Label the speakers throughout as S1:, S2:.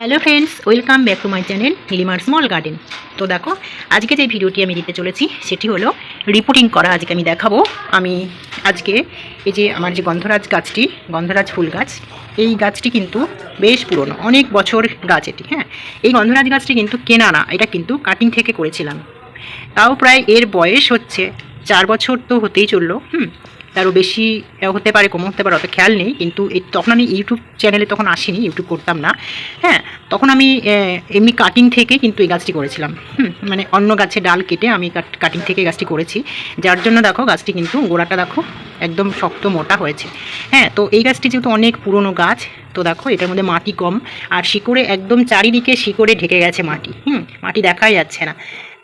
S1: Hello friends welcome back to my channel নীলিমার small garden তো দেখো, আজকে যে ভিডিওটি আমি দিতে চলেছি, সেটি হলো রিপোর্টিং করা। আজকে আমি দেখাবো, আমি আজকে এই যে আমার যে গন্ধরাজ গাছটি, গন্ধরাজ ফুল গাছ, এই গাছটি কিন্তু বেশ পুরনো, অনেক বছর গাছ এটি হ্যাঁ? এই গন্ধরাজ গাছটি কিন্তু কেনা না, এটা কিন্তু কাটিং থেকে করেছিলাম। তাও প্রায় এর বয়স হচ্ছে, চার বছর তো হতেই চলল, হুম? তারও বেশি হতে পারে কম হতে পারে, অত খেয়াল নেই, কিন্তু তখন আমি ইউটিউব চ্যানেলে তখন আসিনি, ইউটিউব করতাম না। হ্যাঁ তখন আমি এমনি কাটিং থেকে কিন্তু এই গাছটি করেছিলাম। মানে অন্য গাছের ডাল কেটে আমি কাটিং থেকে গাছটি করেছি। যার জন্য দেখো গাছটি কিন্তু গোড়াটা দেখো একদম শক্ত মোটা হয়েছে। হ্যাঁ তো এই গাছটি যেহেতু অনেক পুরনো গাছ, তো দেখো এটার মধ্যে মাটি কম। আর শিকড়ে একদম চারিদিকে শিকড়ে ঢেকে গেছে মাটি। হুম, মাটি দেখাই যাচ্ছে না।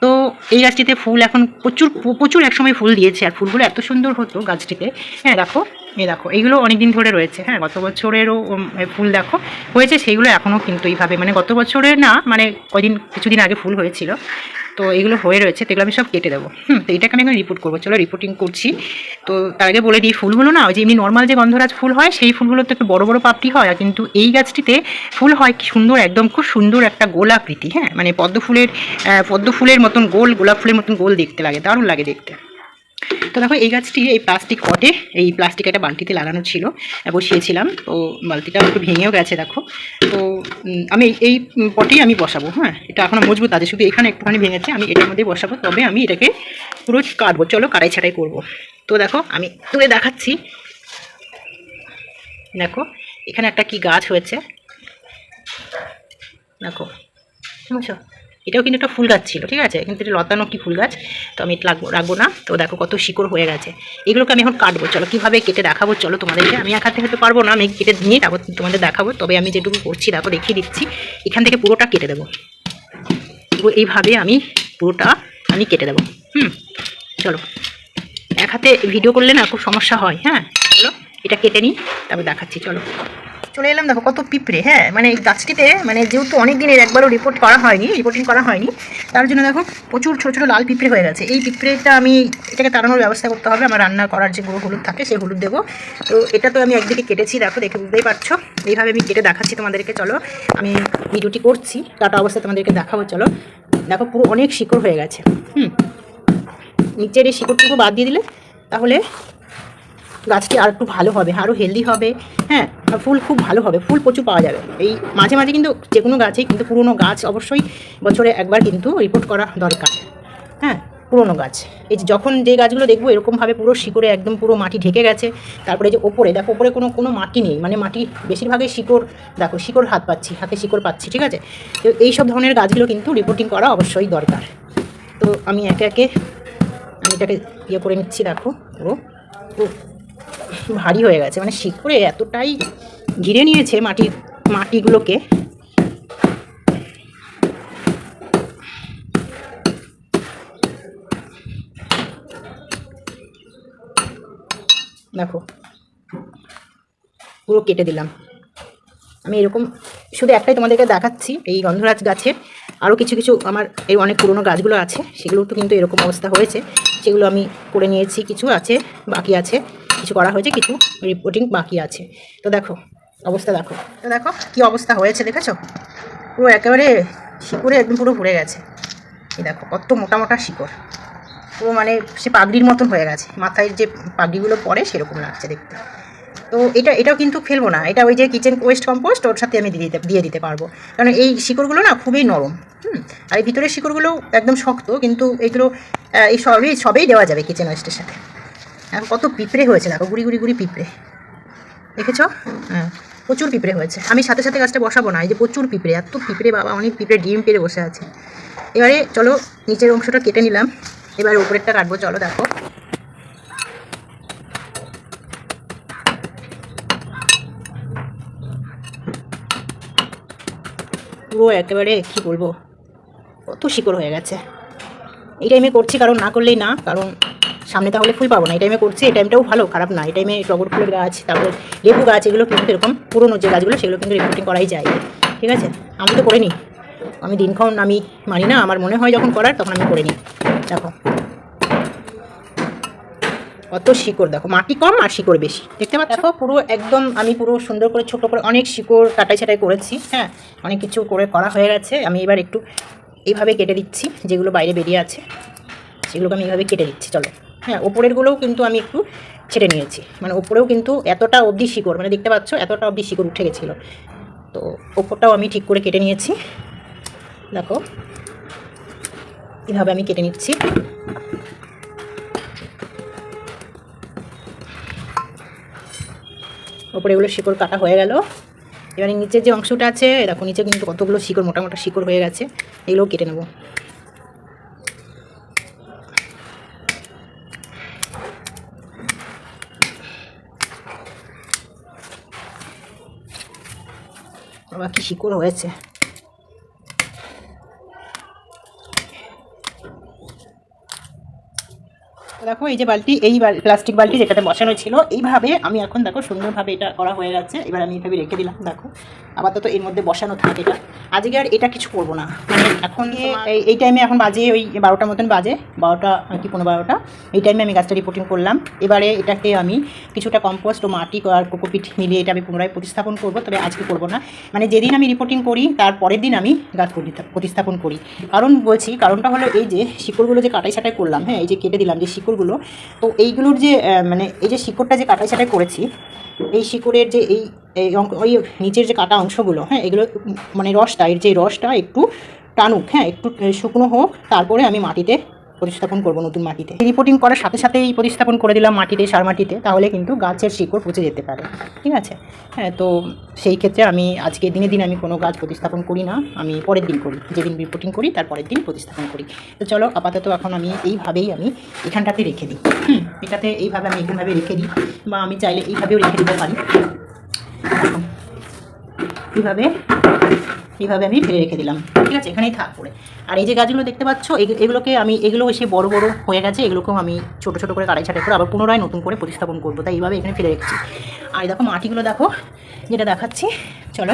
S1: তো এই গাছটিতে ফুল এখন প্রচুর প্রচুর একসময় ফুল দিয়েছে। আর ফুলগুলো এত সুন্দর হতো গাছটিতে। হ্যাঁ দেখো। এই দেখো, এইগুলো অনেক দিন ধরে রয়েছে হ্যাঁ গত বছরেরও ফুল দেখো, হয়েছে সেইগুলো এখনও কিন্তু এইভাবে মানে গত বছরের না মানে কদিন কিছুদিন আগে ফুল হয়েছিল, তো এগুলো হয়ে রয়েছে, তো এগুলো আমি সব কেটে দেবো। হুম, তো এটাকে আমি এখন রিপোর্ট করব, চলো রিপোর্টিং করছি। তো তার আগে বলে দিই, ফুলগুলো না, ওই যে এমনি নর্মাল যে গন্ধরাজ ফুল হয়, সেই ফুলগুলো তো একটু বড় বড় পাপড়ি হয় কিন্তু এই গাছটিতে ফুল হয় কি সুন্দর, একদম খুব সুন্দর একটা গোলাকৃতি হ্যাঁ মানে পদ্ম ফুলের পদ্ম ফুলের মতন গোল, গোলাপ ফুলের মতন গোল দেখতে লাগে, দারুণ লাগে দেখতে। তো দেখো, এই গাছটি এই প্লাস্টিক পটে এই প্লাস্টিক একটা বালতিতে লাগানো ছিল, বসিয়েছিলাম। তো বালতিটা একটু ভেঙেও গেছে, দেখো। তো আমি এই- এই পটেই আমি বসাবো হ্যাঁ? এটা এখনও মজবুত আছে, শুধু এখানে একটুখানি ভেঙেছে, আমি এটার মধ্যেই বসাবো, তবে আমি এটাকে পুরো কাটবো। চলো, কাটাই ছাটাই করব। তো দেখো, আমি তুলে দেখাচ্ছি। দেখো, এখানে একটা কি গাছ হয়েছে। দেখো, বুঝছ? এটাও কিন্তু একটা ফুল গাছ ছিল, ঠিক আছে? কিন্তু এটা লতানো কি ফুল গাছ? তো আমি লাগবো রাখব না। তো দেখো কত শিকড় হয়ে গেছে। এগুলোকে আমি এখন কাটবো। চলো, কীভাবে কেটে দেখাবো? চলো তোমাদেরকে। আমি এক হাতে হয়তো পারব না। আমি কেটে নিয়ে তারপর তোমাদের দেখাবো। তবে আমি যেটুকু করছি, দেখো, দেখিয়ে দিচ্ছি। এখান থেকে পুরোটা কেটে দেবো। এইভাবে আমি পুরোটা আমি কেটে দেবো। হুম? চলো। এক হাতে ভিডিও করলে না খুব সমস্যা হয় হ্যাঁ? চলো, এটা কেটে নিই, তারপর দেখাচ্ছি। চলো। চলে এলাম, দেখো কত পিঁপড়ে হ্যাঁ? মানে এই গাছটিতে মানে যেহেতু অনেক দিনের একবারও রিপোর্ট করা হয়নি রিপোর্টিং করা হয়নি, তার জন্য দেখো প্রচুর ছোটো ছোটো লাল পিঁপড়ে হয়ে গেছে। এই পিঁপড়েটা আমি, এটাকে তাড়ানোর ব্যবস্থা করতে হবে, আমার রান্না করার যে গুঁড়ো হলুদ থাকে, সেই হলুদ দেবো। তো এটা তো আমি একদিকে কেটেছি, দেখো, দেখে বুঝতেই পারছ। এইভাবে আমি কেটে দেখাচ্ছি তোমাদেরকে, চলো। আমি ভিডিওটি করছি, কাটা অবস্থা তোমাদেরকে দেখাবো, চলো। দেখো, পুরো অনেক শিকড় হয়ে গেছে, হুম? নিচের এই শিকড়টুকু বাদ দিয়ে দিলে, তাহলে গাছটি আর একটু ভালো হবে, আরও হেলদি হবে হ্যাঁ ফুল খুব ভালো হবে, ফুল প্রচুর পাওয়া যাবে। এই মাঝে মাঝে কিন্তু যে কোনো গাছেই কিন্তু পুরনো গাছ অবশ্যই বছরে একবার কিন্তু রিপোর্ট করা দরকার হ্যাঁ পুরনো গাছ। এই যে যখন যে গাছগুলো দেখব এরকমভাবে পুরো শিকড়ে একদম পুরো মাটি ঢেকে গেছে, তারপরে যে ওপরে, দেখো ওপরে কোনো কোনো মাটি নেই মানে মাটি বেশিরভাগই শিকড়, দেখো শিকড় হাত পাচ্ছি, হাতে শিকড় পাচ্ছি, ঠিক আছে? তো এই সব ধরনের গাছগুলো কিন্তু রিপোর্টিং করা অবশ্যই দরকার। তো আমি একে একে, আমি এটাকে ইয়ে করে নিচ্ছি, দেখো পুরো ভারী হয়ে গেছে। মানে শিকড়ে এতটাই ঘিরে নিয়েছে মাটি মাটিগুলোকে। দেখো, পুরো কেটে দিলাম। আমি এরকম শুধু একটাই তোমাদেরকে দেখাচ্ছি, এই গন্ধরাজ গাছে। আরও কিছু কিছু আমার এই অনেক পুরনো গাছগুলো আছে সেগুলো তো কিন্তু এরকম অবস্থা হয়েছে। সেগুলো আমি করে নিয়েছি, কিছু আছে, বাকি আছে। কিছু করা হয়েছে, কিছু রিপোর্টিং বাকি আছে। তো দেখো, অবস্থা দেখো। তো দেখো, কি অবস্থা হয়েছে, দেখেছ? পুরো একেবারে শিকড়ে একদম পুরো ভরে গেছে। এই দেখো, কত মোটা মোটা শিকড়। পুরো মানে সে পাগড়ির মতন হয়ে গেছে। মাথায় যে পাগড়িগুলো পরে সেরকম লাগছে দেখতে। তো এটা, এটাও কিন্তু ফেলব না। এটা ওই যে কিচেন ওয়েস্ট কম্পোস্ট ওর সাথে আমি দিয়ে দিতে দিয়ে দিতে পারব। কারণ এই শিকড়গুলো না খুবই নরম, হুম? আর এই ভিতরের শিকড়গুলো একদম শক্ত, কিন্তু এগুলো এই সবই, সবেই দেওয়া যাবে কিচেন ওয়েস্টের সাথে। এখন কত পিঁপড়ে হয়েছে দেখো, গুড়ি গুড়ি গুড়ি পিঁপড়ে। দেখেছ? হ্যাঁ প্রচুর পিঁপড়ে হয়েছে। আমি সাথে সাথে গাছটা বসাবো না, এই যে প্রচুর পিঁপড়ে, এত পিঁপড়ে বাবা, অনেক পিঁপড়ে ডিম পেড়ে বসে আছে। এবারে চলো, নিচের অংশটা কেটে নিলাম। এবার উপরেরটা কাটবো, চলো দেখো। পুরো একেবারে, কি বলব, কত শিকড় হয়ে গেছে। এই টাইমে করছি, কারণ না করলেই না, কারণ সামনে তাহলে ফুল পাবো না। এই টাইমে করছি, এই টাইমটাও ভালো, খারাপ না। এই টাইমে টগর ফুলের গাছ, তারপরে লেবু গাছ, এগুলো কিন্তু এরকম পুরোনো যে গাছগুলো, সেগুলো কিন্তু রিপোর্টিং করাই যায়। ঠিক আছে? আমি তো করে নিই আমি দিনক্ষণ আমি মানি না, আমার মনে হয় যখন করার তখন আমি করে নিই দেখো। অত শিকড়, দেখো। মাটি কম আর শিকড় বেশি। দেখতে পাচ্ছ? দেখো, পুরো একদম আমি পুরো সুন্দর করে, ছোট করে অনেক শিকড় কাটাই ছাটাই করেছি হ্যাঁ? অনেক কিছু করে করা হয়ে গেছে। আমি এবার একটু এইভাবে কেটে দিচ্ছি, যেগুলো বাইরে বেরিয়ে আছে, সেগুলোকে আমি এইভাবে কেটে দিচ্ছি। চলো। হ্যাঁ ওপরেরগুলোও কিন্তু আমি একটু ছেড়ে নিয়েছি। মানে ওপরেও কিন্তু এতটা অবধি শিকড় মানে দেখতে পাচ্ছ, এতটা অবধি শিকড় উঠে গেছিল। তো ওপরটাও আমি ঠিক করে কেটে নিয়েছি। দেখো, এভাবে আমি কেটে নিচ্ছি। ওপরে এগুলো শিকড় কাটা হয়ে গেল। এবারে নিচের যে অংশটা আছে দেখো, নিচে কিন্তু কতগুলো শিকড় মোটা মোটা শিকড় হয়ে গেছে, এগুলোও কেটে নেব। শিকড় হয়েছে। দেখো, এই যে বালতি, এই প্লাস্টিক বালতি যেটাতে বসানো ছিল, এইভাবে আমি এখন দেখো সুন্দরভাবে এটা করা হয়ে গেছে। এবার আমি এইভাবে রেখে দিলাম, দেখো। আপাতত এর মধ্যে বসানো থাকে এটা। আজকে আর এটা কিছু করব না। মানে এখন এই এই টাইমে এখন বাজে ওই বারোটার মতন বাজে বারোটা কি পনেরো বারোটা। এই টাইমে আমি গাছটা রিপোর্টিং করলাম। এবারে এটাকে আমি কিছুটা কম্পোস্ট ও মাটি আর কোকোপিট মিলিয়ে এটা আমি পুনরায় প্রতিস্থাপন করব তবে আজকে করব না। মানে যেদিন আমি রিপোর্টিং করি তার পরের দিন আমি গাছ প্রতিস্থাপন করি। কারণ বলছি কারণটা হলো এই যে শিকড়গুলো যে কাটাই ছাটাই করলাম হ্যাঁ এই যে কেটে দিলাম যে শিকড়গুলো তো এইগুলোর যে মানে এই যে শিকড়টা যে কাটাই ছাটাই করেছি এই শিকড়ের যে এই ওই নিচের যে কাটা অংশগুলো হ্যাঁ এগুলো মানে রসটা, এর যে রসটা একটু টানুক হ্যাঁ একটু শুকনো হোক, তারপরে আমি মাটিতে প্রতিস্থাপন করব নতুন মাটিতে। রিপোর্টিং করার সাথে সাথেই প্রতিস্থাপন করে দিলাম মাটিতে সার মাটিতে তাহলে কিন্তু গাছের শিকড় পচে যেতে পারে। ঠিক আছে? হ্যাঁ তো সেই ক্ষেত্রে আমি আজকে দিনে দিন আমি কোনো গাছ প্রতিস্থাপন করি না আমি পরের দিন করি। যেদিন রিপোর্টিং করি তার পরের দিন প্রতিস্থাপন করি। তো চলো আপাতত এখন আমি এইভাবেই আমি এখানটাতে রেখে দিই। হুম, এটাতে এইভাবে আমি এখানভাবে রেখে দিই বা আমি চাইলে এইভাবেও রেখে দিতে পারি। এইভাবে এইভাবে আমি ফেলে রেখে দিলাম। ঠিক আছে, এখানেই থাক পড়ে। আর এই যে গাছগুলো দেখতে পাচ্ছ, এগ- এগুলোকে আমি, এগুলো এসে বড় বড় হয়ে গেছে, এগুলোকেও আমি ছোট ছোট করে কাটাই ছাটাই করে আবার পুনরায় নতুন করে প্রতিস্থাপন করব। তাই এইভাবে এখানে ফেলে রেখেছি। আর দেখো মাটিগুলো দেখো, যেটা দেখাচ্ছি, চলো।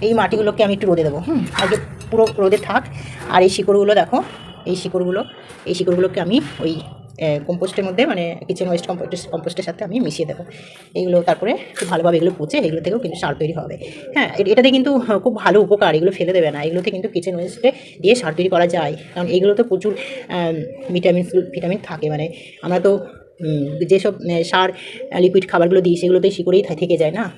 S1: এই মাটিগুলোকে আমি একটু রোদে দেবো, হুম? আগে পুরো রোদে থাক। আর এই শিকড়গুলো দেখো, এই শিকড়গুলো, এই শিকড়গুলোকে আমি ওই কম্পোস্টের মধ্যে মানে কিচেন ওয়েস্ট কম্পোস্ট কম্পোস্টের সাথে আমি মিশিয়ে দেবো। এইগুলো তারপরে খুব ভালোভাবে এগুলো পচে, এগুলো থেকেও কিন্তু সার তৈরি হবে। হ্যাঁ এটাতে কিন্তু খুব ভালো উপকার, এগুলো ফেলে দেবে না। এগুলোতে কিন্তু কিচেন ওয়েস্টে দিয়ে সার তৈরি করা যায়। কারণ এগুলোতে প্রচুর ভিটামিন ভিটামিন থাকে। মানে আমরা তো যেসব সার লিকুইড খাবারগুলো দিই সেগুলোতে শিকড়েই থা- থেকে যায় না।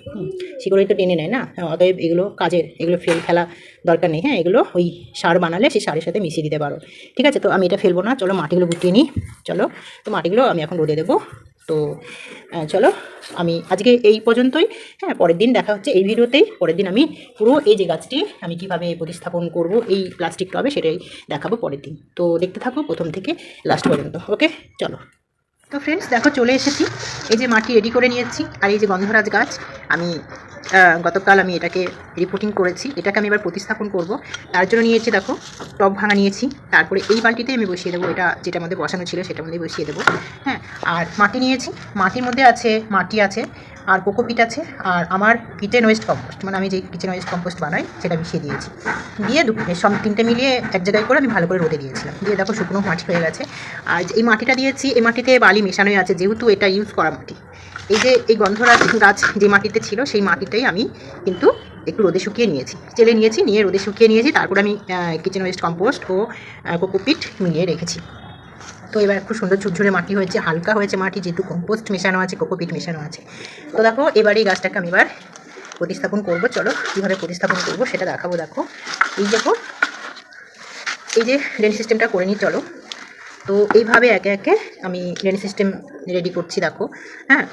S1: শিকড়েই তো টেনে নেয় না। হ্যাঁ, অতএব এগুলো কাজের এগুলো ফেল ফেলা দরকার নেই। হ্যাঁ এগুলো ওই সার বানালে সেই সারের সাথে মিশিয়ে দিতে পারো। ঠিক আছে তো আমি এটা ফেলব না। চলো মাটিগুলো গুটিয়ে নিই। চলো তো মাটিগুলো আমি এখন রোদে দেবো। তো চলো আমি আজকে এই পর্যন্তই। হ্যাঁ পরের দিন দেখা হচ্ছে এই ভিডিওতেই। পরের দিন আমি পুরো এই যে গাছটি আমি কীভাবে প্রতিস্থাপন করব এই প্লাস্টিক টবে সেটাই দেখাবো পরের দিন। তো দেখতে থাকো প্রথম থেকে লাস্ট পর্যন্ত ওকে চলো। তো ফ্রেন্ডস দেখো চলে এসেছি। এই যে মাটি রেডি করে নিয়েছি, আর এই যে গন্ধরাজ গাছ, আমি গতকাল আমি এটাকে রিপোর্টিং করেছি। এটাকে আমি এবার প্রতিস্থাপন করব। তার জন্য নিয়েছি, দেখো, টব ভাঙা নিয়েছি। তারপরে এই বালতিতে আমি বসিয়ে দেবো। এটা যেটা মধ্যে বসানো ছিল, সেটার মধ্যে বসিয়ে দেবো। হ্যাঁ আর মাটি নিয়েছি। মাটির মধ্যে আছে, মাটি আছে, আর কোকোপিট আছে, আর আমার কিচেন ওয়েস্ট কম্পোস্ট। মানে আমি যে কিচেন ওয়েস্ট কম্পোস্ট বানাই, সেটা মিশিয়ে দিয়েছি। দিয়ে দু সব তিনটে মিলিয়ে এক জায়গায় করে আমি ভালো করে রোদে দিয়েছিলাম। দিয়ে দেখো, শুকনো মাটি হয়ে গেছে। আর এই মাটিটা দিয়েছি, এই মাটিতে বালি মেশানোই আছে। যেহেতু এটা ইউজ করা মাটি। এই যে এই গন্ধরাজ গাছ যে মাটিতে ছিল, সেই মাটিটাই আমি কিন্তু একটু রোদে শুকিয়ে নিয়েছি। চেলে নিয়েছি, নিয়ে রোদে শুকিয়ে নিয়েছি, তারপর আমি কিচেন ওয়েস্ট কম্পোস্ট ও কোকোপিট মিলিয়ে রেখেছি। তো এবার খুব সুন্দর ঝুরঝুরে মাটি হয়েছে, হালকা হয়েছে মাটি, যেহেতু কম্পোস্ট মেশানো আছে কোকোপিট মেশানো আছে। তো দেখো, এবার এই গাছটাকে আমি এবার প্রতিস্থাপন করব। চলো, কীভাবে প্রতিস্থাপন করব সেটা দেখাবো, দেখো। এই দেখো, এই যে ড্রেন সিস্টেমটা করে নিই, চলো। তো এইভাবে একে একে আমি ড্রেন সিস্টেম রেডি করছি, দেখো। হ্যাঁ?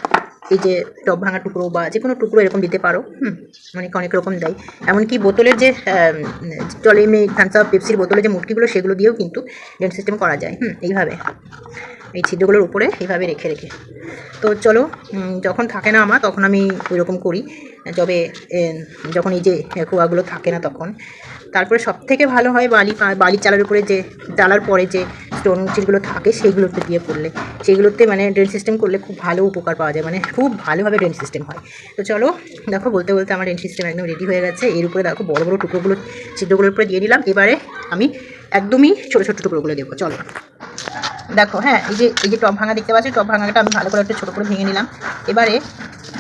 S1: এই যে টপ ভাঙা টুকরো বা যে কোনো টুকরো এরকম দিতে পারো, হুম? অনেক অনেক রকম দেয়। এমনকি বোতলের যে জলে থামস আপ পেপসির বোতলে যে মুটকিগুলো, সেগুলো দিয়েও কিন্তু ড্রেন সিস্টেম করা যায়, হুম? এইভাবে। এই ছিদ্রগুলোর উপরে এইভাবে রেখে রেখে। তো চলো যখন থাকে না আমার, তখন আমি ওই রকম করি। যবে যখন এই যে কুয়াগুলো থাকে না তখন। তারপরে সব থেকে ভালো হয় বালি বালি চালার উপরে যে চালার পরে যে স্টোন চিজগুলো থাকে, সেইগুলোতে দিয়ে করলে। সেইগুলোতে মানে ড্রেন সিস্টেম করলে খুব ভালো উপকার পাওয়া যায়। মানে খুব ভালোভাবে ড্রেন সিস্টেম হয়। তো চলো, দেখো বলতে বলতে আমার ড্রেন সিস্টেম একদম রেডি হয়ে গেছে। এর উপরে দেখো বড় বড় টুকরোগুলো, ছিদ্রগুলোর উপরে দিয়ে দিলাম। এবারে আমি একদমই ছোটো ছোটো টুকরোগুলো দেবো। চলো। দেখো হ্যাঁ এই যে এই যে টপ ভাঙা দেখতে পাচ্ছি টপ ভাঙাটা আমি ভালো করে একটা ছোটো করে ভেঙে নিলাম। এবারে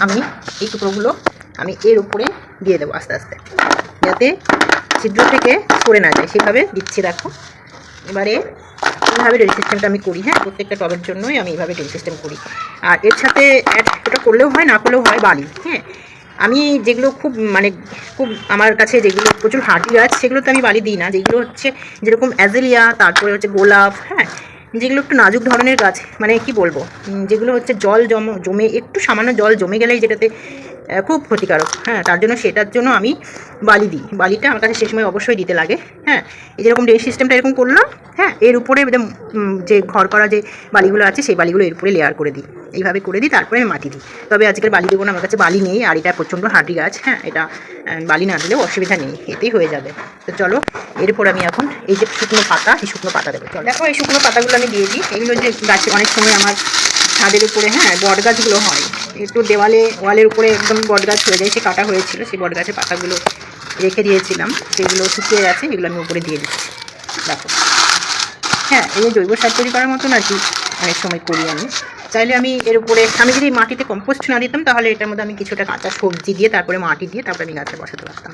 S1: আমি এই টুকরোগুলো আমি এর উপরে দিয়ে দেবো আস্তে আস্তে, যাতে ছিদ্র থেকে সরে না যায়। সেভাবে দিচ্ছি, দেখো। এবারে এইভাবে ড্রেন সিস্টেমটা আমি করি হ্যাঁ প্রত্যেকটা টবের জন্যই আমি এইভাবে ড্রেন সিস্টেম করি। আর এর সাথে অ্যাড ওটা করলেও হয়, না করলেও হয়, বালি হ্যাঁ। আমি যেগুলো খুব মানে খুব আমার কাছে যেগুলো প্রচুর হাঁটি গাছ সেগুলো তো আমি বালি দিই না। যেগুলো হচ্ছে যেরকম অ্যাজেলিয়া তারপরে হচ্ছে গোলাপ হ্যাঁ যেগুলো একটু নাজুক ধরনের গাছ মানে কি বলব যেগুলো হচ্ছে জল জম, জমে, একটু সামান্য জল জমে গেলেই যেটাতে খুব ক্ষতিকারক। হ্যাঁ তার জন্য সেটার জন্য আমি বালি দিই। বালিটা আমার কাছে সে সময় অবশ্যই দিতে লাগে। হ্যাঁ এই যেরকম ড্রেন সিস্টেমটা এরকম করলাম হ্যাঁ এর উপরে যে ঘর করা যে বালিগুলো আছে, সেই বালিগুলো এর উপরে লেয়ার করে দিই। এইভাবে করে দিই, তারপরে আমি মাটি দিই। তবে আজকের বালি দেবো না, আমার কাছে বালি নেই, আর এটা প্রচণ্ড হাঁটি গাছ হ্যাঁ এটা বালি না দিলেও অসুবিধা নেই এতেই হয়ে যাবে। তো চলো, এরপর আমি এখন এই যে শুকনো পাতা, এই শুকনো পাতা দেবো। চলো। দেখো, এই শুকনো পাতাগুলো আমি দিয়ে দিই। এগুলো যে গাছে অনেক সময় আমার ছাদের উপরে হ্যাঁ বট গাছগুলো হয়। একটু দেওয়ালে, ওয়ালের উপরে একদম বট গাছ হয়ে যায়, সে কাটা হয়েছিল, সেই বট গাছের পাতাগুলো রেখে দিয়েছিলাম। সেগুলো শুকিয়ে গেছে, এগুলো আমি উপরে দিয়ে দিচ্ছি। দেখো। হ্যাঁ এই জৈব সার তৈরি করার মতন আর কি অনেক সময় করি আমি। চাইলে আমি এর উপরে, আমি যদি মাটিতে কম্পোস্ট না দিতাম, তাহলে এটার মধ্যে আমি কিছুটা কাঁচা সবজি দিয়ে, তারপরে মাটি দিয়ে, তারপরে আমি গাছে বসাতে পারতাম।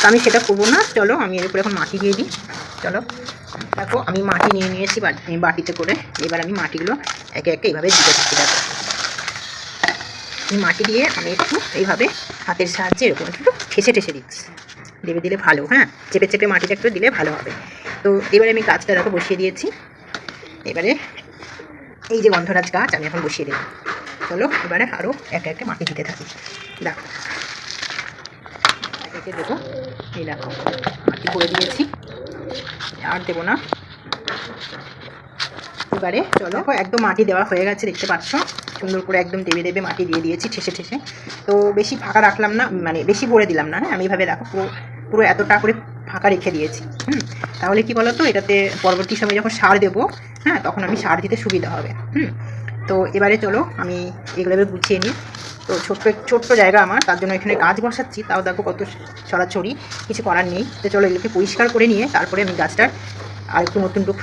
S1: তো আমি সেটা করব না, চলো আমি এর উপরে এখন মাটি দিয়ে দিই। চলো, দেখো, আমি মাটি নিয়ে নিয়েছি বাটিতে করে। এবার আমি মাটিগুলো একে একে এইভাবে দিতে থাকি, দেখো। মাটি দিয়ে আমি একটু এইভাবে হাতের সাহায্যে এরকম একটু ঠেসে ঠেসে দিচ্ছি। দেবে দিলে ভালো হ্যাঁ? চেপে চেপে মাটিটা একটু দিলে ভালো হবে। তো এবারে আমি গাছটা দেখো বসিয়ে দিয়েছি। এবারে এই যে গন্ধরাজ গাছ, আমি এখন বসিয়ে দেবো চলো, এবারে আরও একে একে মাটি দিতে থাকি। দেখো। একে দেবো। এই দেখো, মাটি করে দিয়েছি। আর দেবো না। এবারে চলো একদম মাটি দেওয়া হয়ে গেছে, দেখতে পাচ্ছ? সুন্দর করে একদম দেবে দেবে মাটি দিয়ে দিয়েছি, ঠেসে ঠেসে। তো বেশি ফাঁকা রাখলাম না মানে বেশি ভরে দিলাম না হ্যাঁ? আমি এইভাবে দেখো পুরো পুরো এতটা করে ফাঁকা রেখে দিয়েছি, হুম? তাহলে কি বলো তো এটাতে পরবর্তী সময় যখন সার দেবো হ্যাঁ তখন আমি সার দিতে সুবিধা হবে, হুম? তো এবারে চলো, আমি এগুলো এবার গুছিয়ে নিই। তো ছোট্ট ছোট্ট জায়গা আমার, তার জন্য এখানে গাছ বসাচ্ছি, তাও দেখো কত ছড়াছড়ি, কিছু করার নেই। তো চলো এগুলোকে পরিষ্কার করে নিয়ে, তারপরে আমি গাছটার আর একটু নতুন রূপ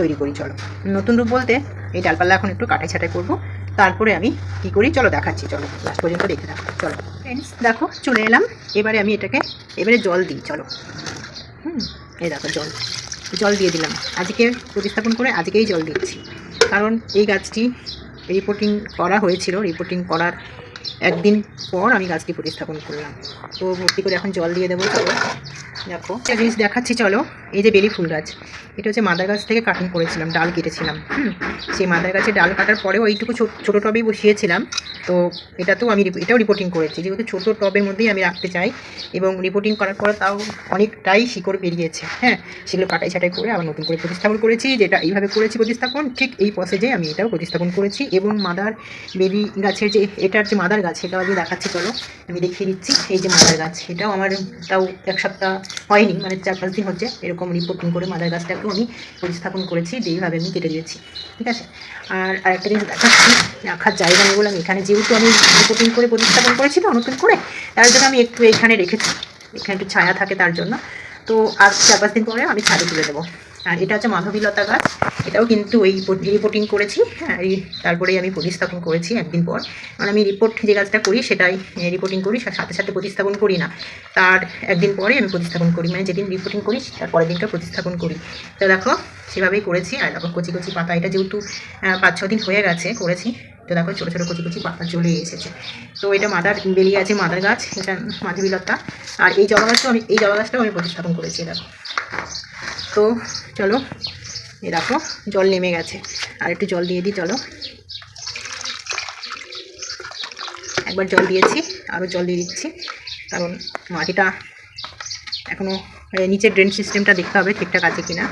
S1: তৈরি করি, চলো। নতুন রূপ বলতে, এই ডালপাল্লা এখন একটু কাটাই ছাটাই করব। তারপরে আমি কি করি? চলো দেখাচ্ছি চলো। লাস্ট পর্যন্ত দেখে থাকো চলো। ফ্রেন্ডস দেখো চলে এলাম। এবারে আমি এটাকে এবারে জল দিই চলো। হুম এই দেখো জল। জল দিয়ে দিলাম। আজকে প্রতিস্থাপন করে আজকেই জল দিচ্ছি। কারণ এই গাছটি রিপোর্টিং করা হয়েছিল। রিপোর্টিং করার একদিন পর আমি গাছটি প্রতিস্থাপন করলাম। তো ভর্তি করে এখন জল দিয়ে দেবো চলো। দেখো। একটা জিনিস দেখাচ্ছি, চলো। এই যে বেলি ফুল গাছ, এটা হচ্ছে মাদার গাছ থেকে কাটিং করেছিলাম, ডাল কেটেছিলাম, হুম। সেই মাদার গাছে ডাল কাটার পরেও এইটুকু ছোটো টবেই বসিয়েছিলাম। তো এটাতেও আমি রিপ- এটাও রিপোর্টিং করেছি, যেহেতু ছোটো টবের মধ্যেই আমি রাখতে চাই এবং রিপোর্টিং করার পরে তাও অনেকটাই শিকড় বেরিয়েছে হ্যাঁ। সেগুলো কাটাই ছাটাই করে আবার নতুন করে প্রতিস্থাপন করেছি, যেটা এইভাবে করেছি প্রতিস্থাপন, ঠিক এই প্রসেজে আমি এটাও প্রতিস্থাপন করেছি এবং মাদার বেবি গাছের যে, এটার যে মাদার গাছ, সেটাও আমি দেখাচ্ছি, চলো। আমি দেখিয়ে দিচ্ছি, এই যে মাদার গাছ, এটাও আমার তাও এক সপ্তাহ হয়নি মানে চার পাঁচ দিন হচ্ছে এরকম রিপোর্টিং করে মাদার গাছটাকেও আমি প্রতিস্থাপন করেছি যেইভাবে আমি কেটে দিয়েছি, ঠিক আছে? আর আরেকটা জিনিস দেখাচ্ছি, রাখার জায়গা আমি বললাম এখানে যেহেতু আমি রিপোর্টিং করে প্রতিস্থাপন করেছি তো নতুন করে, তার জন্য আমি একটু এখানে রেখেছি, এখানে একটু ছায়া থাকে তার জন্য। তো আর চার পাঁচ দিন পরে আমি ছাদে তুলে দেবো। আর এটা হচ্ছে মাধবীলতা গাছ। এটাও কিন্তু ওই রিপোর্টিং করেছি। হ্যাঁ এই তারপরেই আমি প্রতিস্থাপন করেছি একদিন পর। মানে আমি রিপোর্ট যে গাছটা করি সেটাই রিপোর্টিং করি সাথে সাথে প্রতিস্থাপন করি না। তার একদিন পরে আমি প্রতিস্থাপন করি। মানে যেদিন রিপোর্টিং করি, তার পরের দিনটা প্রতিস্থাপন করি। তো দেখো, সেভাবেই করেছি। আর দেখো, কচি কচি পাতা, এটা যেহেতু পাঁচ, ছ দিন হয়ে গেছে করেছি, তো দেখো, ছোটো ছোটো কচি কচি পাতা চলে এসেছে। তো এটা মাদার, বেরিয়ে আছে মাদার গাছ, এটা মাধবীলতা। আর এই জবা গাছটাও আমি, এই জবা গাছটাও আমি প্রতিস্থাপন করেছি, দেখো। তো চলো এই দেখো জল নেমে গেছে। আর একটু জল দিয়ে দিই, চলো। একবার জল দিয়েছি, আরও জল দিয়ে দিচ্ছি, কারণ মাটিটা এখনও নিচের ড্রেন সিস্টেমটা দেখতে হবে ঠিকঠাক আছে কিনা।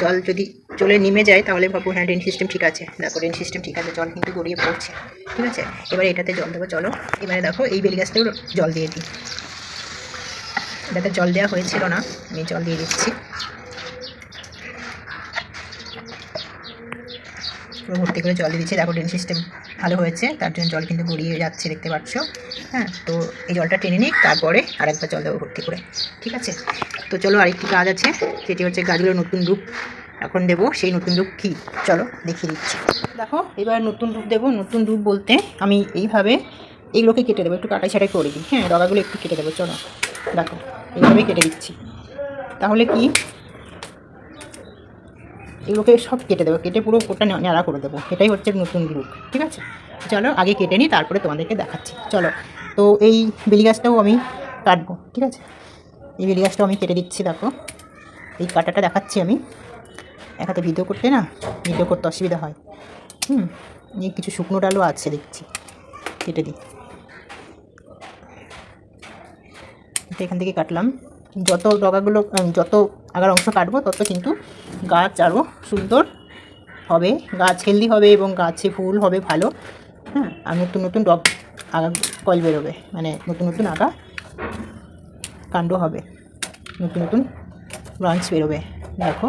S1: জল যদি চলে নেমে যায়, তাহলে ভাবো হ্যাঁ ড্রেন সিস্টেম ঠিক আছে। দেখো ড্রেন সিস্টেম ঠিক আছে, জল কিন্তু গড়িয়ে পড়ছে, ঠিক আছে? এবারে এটাতে জল দেবো, চলো। এবারে দেখো, এই বেল গাছটাও জল দিয়ে দিই। এটাতে জল দেওয়া হয়েছিল না, আমি জল দিয়ে দিচ্ছি। পুরো ভর্তি করে জল দিয়ে দিচ্ছি। দেখো ড্রেন সিস্টেম ভালো হয়েছে, তার জন্য জল কিন্তু গড়িয়ে যাচ্ছে, দেখতে পাচ্ছ। হ্যাঁ তো এই জলটা টেনে নিই তারপরে আরেকবার জল দেবো ভর্তি করে। ঠিক আছে? তো চলো আরেকটি কাজ আছে, সেটি হচ্ছে গাছগুলোর নতুন রূপ এখন দেবো। সেই নতুন রূপ কী? চলো দেখিয়ে দিচ্ছি। দেখো, এবার নতুন রূপ দেবো। নতুন রূপ বলতে আমি এইভাবে এইগুলোকে কেটে দেবো, একটু কাটাই ছাটাই করে দিই। হ্যাঁ ডগাগুলো একটু কেটে দেবো, চলো। দেখো এইভাবেই কেটে দিচ্ছি। তাহলে কি? এগুলোকে সব কেটে দেবো, কেটে পুরো ওটা ন্যাড়া করে দেবো। এটাই হচ্ছে নতুন রূপ ঠিক আছে? চলো, আগে কেটে নিই, তারপরে তোমাদেরকে দেখাচ্ছি। চলো, তো এই বেলি গাছটাও আমি কাটবো, ঠিক আছে? এই বেলি গাছটাও আমি কেটে দিচ্ছি, দেখো। এই কাটাটা দেখাচ্ছি আমি। এক হাতে ভিডিও করতে না, ভিডিও করতে অসুবিধা হয়। হুম, এই কিছু শুকনো ডালও আছে, দেখছি। কেটে দিই। এটা এখান থেকে কাটলাম। যত ডগাগুলো যত আগার অংশ কাটবো, তত কিন্তু গাছ আরও সুন্দর হবে। গাছ হেলদি হবে এবং গাছে ফুল হবে ভালো। হ্যাঁ আর নতুন নতুন ডগ আগা কল বেরোবে। মানে নতুন নতুন আগা কাণ্ড হবে। নতুন নতুন ব্রাঞ্চ বেরোবে। দেখো।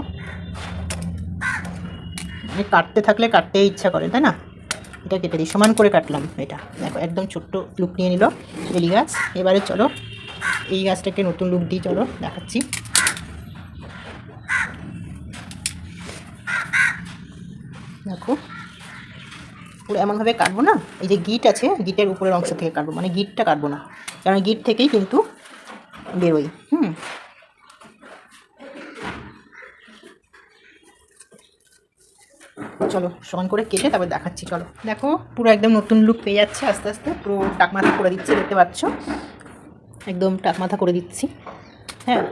S1: মানে কাটতে থাকলে কাটতে ইচ্ছা করে, তাই না? এটা কেটে দিই। সমান করে কাটলাম এটা। দেখো, একদম ছোট্ট লুক নিয়ে নিল বেলি গাছ। এবারে চলো এই গাছটাকে নতুন লুক দিই চলো, দেখাচ্ছি। দেখো। পুরো এমনভাবে কাটবো না, এই যে গিট আছে, গিটের উপরের অংশ থেকে কাটবো মানে গিটটা কাটবো না, কারণ গিট থেকেই কিন্তু বেরোই, হুম। চলো, সমান করে কেটে তারপর দেখাচ্ছি, চলো। দেখো, পুরো একদম নতুন লুক পেয়ে যাচ্ছে আস্তে আস্তে, পুরো টাক মাথা করে দিচ্ছি, দেখতে পাচ্ছ? একদম টাক মাথা করে দিচ্ছি হ্যাঁ।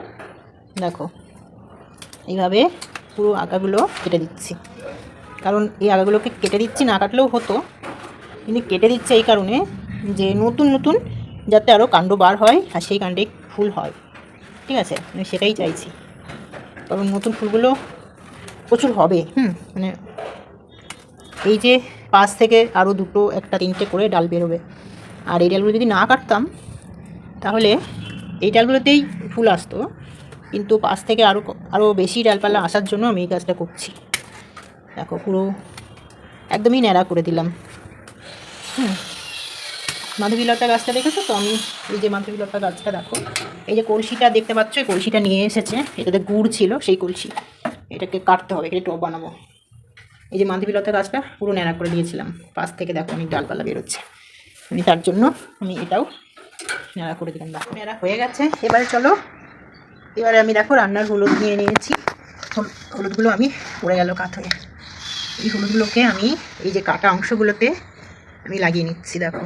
S1: দেখো, এইভাবে পুরো আঁকাগুলো কেটে দিচ্ছি। কারণ এই আগাগুলোকে কেটে দিচ্ছি, না কাটলেও হতো। কিন্তু কেটে দিচ্ছে এই কারণে যে নতুন নতুন যাতে আরও কাণ্ড বার হয় আর সেই কাণ্ডে ফুল হয়। ঠিক আছে? আমি সেটাই চাইছি। কারণ নতুন ফুলগুলো প্রচুর হবে, হুম মানে এই যে পাশ থেকে আরও দুটো, একটা, তিনটে করে ডাল বেরোবে। আর এই ডালগুলো যদি না কাটতাম, তাহলে এই ডালগুলোতেই ফুল আসতো। কিন্তু পাশ থেকে আরও আরও বেশি ডালপালা আসার জন্য আমি এই কাজটা করছি। দেখো, পুরো একদমই ন্যাড়া করে দিলাম। হুম। মাধবীলতা গাছটা দেখেছ তো? আমি এই যে মাধবী মাধবীলতা গাছটা দেখো। এই যে কলসিটা দেখতে পাচ্ছ, এই কলসিটা নিয়ে এসেছে। এটাতে গুড় ছিল, সেই কলসি। এটাকে কাটতে হবে এটা টব বানাবো। এই যে মাধবীলতা গাছটা, পুরো ন্যাড়া করে দিয়েছিলাম। পাশ থেকে দেখো অনেক ডালপালা বেরোচ্ছে। আমি তার জন্য, আমি এটাও ন্যাড়া করে দিলাম। দেখো, ন্যাড়া হয়ে গেছে। এবারে চলো, এবারে আমি দেখো রান্নার হলুদ নিয়ে নিয়েছি। হল- হলুদগুলো আমি পড়ে গেল কাত হয়ে এই হলুদগুলোকে আমি এই যে কাটা অংশগুলোতে আমি লাগিয়ে নিচ্ছি, দেখো।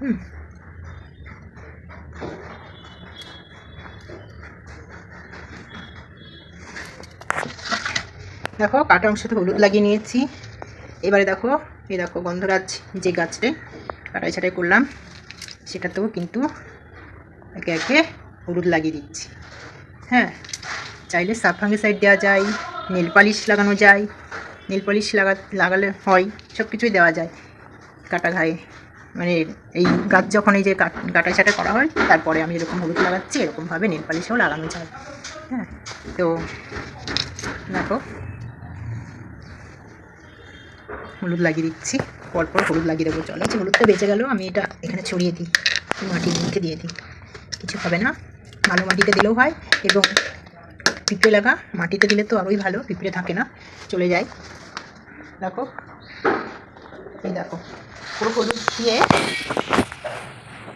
S1: হুম। দেখো, কাটা অংশতে হলুদ লাগিয়ে নিয়েছি। এবারে দেখো, এই দেখো গন্ধরাজ যে গাছটা কাটাই ছাটাই করলাম, সেটাতেও কিন্তু একে একে হলুদ লাগিয়ে দিচ্ছি। হ্যাঁ চাইলে সাব ফাঙ্গিসাইড দেওয়া যায়। নেল পালিশ লাগানো যায়, নেল পালিশ লাগা, লাগালে হয় সব কিছুই দেওয়া যায় কাটা ঘায়ে। মানে এই গাছ যখন এই যে কাট- ছাটাই করা হয়, তারপরে আমি এরকম হলুদ লাগাচ্ছি, এরকমভাবে নেল পালিশও লাগানো যায়। হ্যাঁ তো দেখো। হলুদ লাগিয়ে দিচ্ছি, পরপর হলুদ লাগিয়ে দেবো। চলো, যে হলুদটা বেঁচে গেল, আমি এটা এখানে ছড়িয়ে দিই, মাটির মধ্যে দিয়ে দিই। কিছু হবে না, ভালো মাটিতে দিলেও হয় এবং পিঁপড়ে লাগা, মাটিতে দিলে তো আরোই ভালো, পিঁপড়ে থাকে না, চলে যায়। দেখো, এই দেখো, পুরো হলুদ দিয়ে।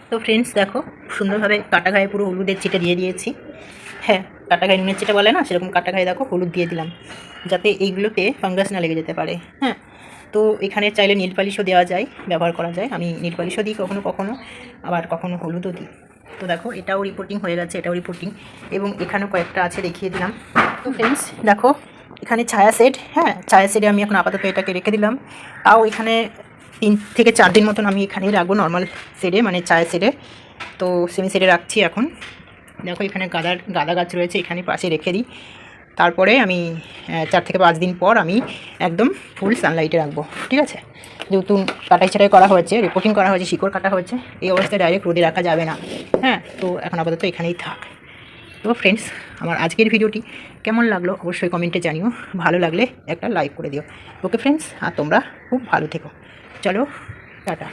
S1: তো ফ্রেন্ডস দেখো, সুন্দরভাবে কাটা গায়ে পুরো হলুদের চিটে দিয়ে দিয়েছি। হ্যাঁ কাটা গায়ে নুনের চিটা বলে না, সেরকম কাটা গায়ে দেখো হলুদ দিয়ে দিলাম, যাতে এইগুলোতে ফাঙ্গাস না লেগে যেতে পারে। হ্যাঁ তো এখানে চাইলে নীল পালিশও দেওয়া যায়, ব্যবহার করা যায়। আমি নীল পালিশও দিই কখনো কখনো, আবার কখনো হলুদও দিই। তো দেখো, এটাও রিপোর্টিং হয়ে গেছে, এটাও রিপোর্টিং এবং এখানেও কয়েকটা আছে, দেখিয়ে দিলাম। তো ফ্রেন্ডস দেখো, এখানে ছায়া সেট হ্যাঁ ছায়া সেটে আমি এখন আপাতত এটাকে রেখে দিলাম। তাও এখানে তিন থেকে চার দিন মতন আমি এখানেই রাখব নর্মাল সেটে মানে ছায়া সেটে তো সেমি সেটে রাখছি এখন। দেখো, এখানে গাদার, গাদা গাছ রয়েছে, এখানে পাশে রেখে দিই। তারপরে আমি চার থেকে পাঁচ দিন পর আমি একদম ফুল সানলাইটে রাখব, ঠিক আছে? যেহেতু কাটাই ছাটাই করা হয়েছে রিপোর্টিং করা হয়েছে, শিকড় কাটা হয়েছে, এই অবস্থায় ডাইরেক্ট রোদে রাখা যাবে না। হ্যাঁ তো এখন আপাতত এখানেই থাক। তো ফ্রেন্ডস আমার আজকের ভিডিওটি কেমন লাগল অবশ্যই কমেন্টে জানিও। ভালো লাগলে একটা লাইক করে দিও। ওকে ফ্রেন্ডস আর তোমরা খুব ভালো থেকো। চলো, টাটা।